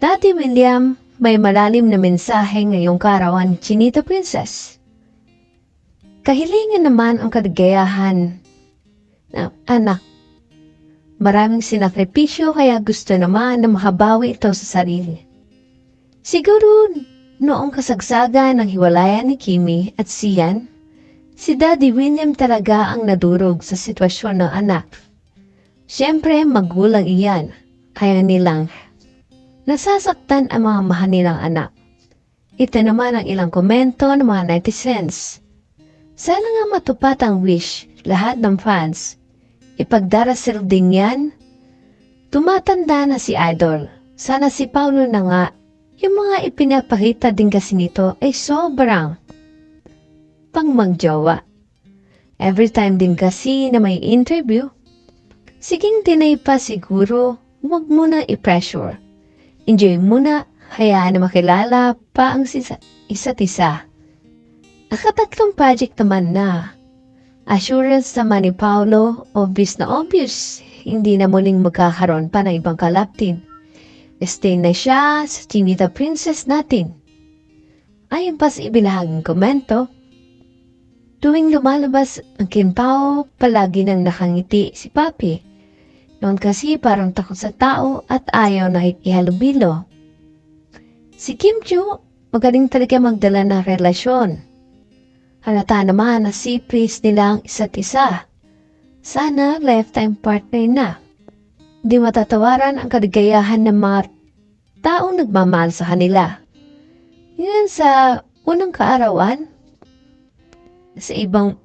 Dati William, may malalim na mensahe ngayong karawan ni Chinita Princess. Kahilingan naman ang kaligayahan na anak. Maraming sinakripisyo kaya gusto naman na makabawi ito sa sarili. Siguro noong kasagsagan ng hiwalayan ni Kimi at Sian, si Daddy William talaga ang nadurog sa sitwasyon ng anak. Siyempre magulang iyan, kaya nilang nasasaktan ang mga mahal anak. Ito naman ang ilang komento ng mga netizens. Sana nga matupad ang wish lahat ng fans. Ipagdarasal din yan. Tumatanda na si Idol. Sana si Paulo na nga. Yung mga ipinapakita din kasi nito ay sobrang pangmangjowa. Every time din kasi na may interview, siging tinay pa siguro, huwag mo na i-pressure. Enjoy muna, hayaan na makilala pa ang sisa, isa't isa. Nakatatlong project naman na. Assurance naman ni Paolo, obvious na obvious. Hindi na muling magkakaroon pa ng ibang kalaptin. Stay na siya sa Chinita Princess natin. Ayon pa sa ibilahaging komento, tuwing lumalabas ang Kinpao, palagi nang nakangiti si Papi. Noon kasi parang takot sa tao at ayaw na ihalubilo. Si Kim Chu, magaling talaga magdala ng relasyon. Halata naman na si Pris nila ang isa't isa. Sana lifetime partner na. Di matatawaran ang kaligayahan ng mga taong nagmamahal sa kanila. Yan sa unang kaarawan. Sa ibang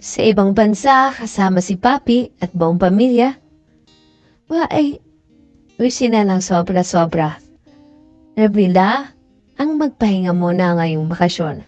sa ibang bansa kasama si Papi at buong pamilya. Wa ay wish na ng sobra-sobra. Nabila ang magpahinga muna ngayong bakasyon.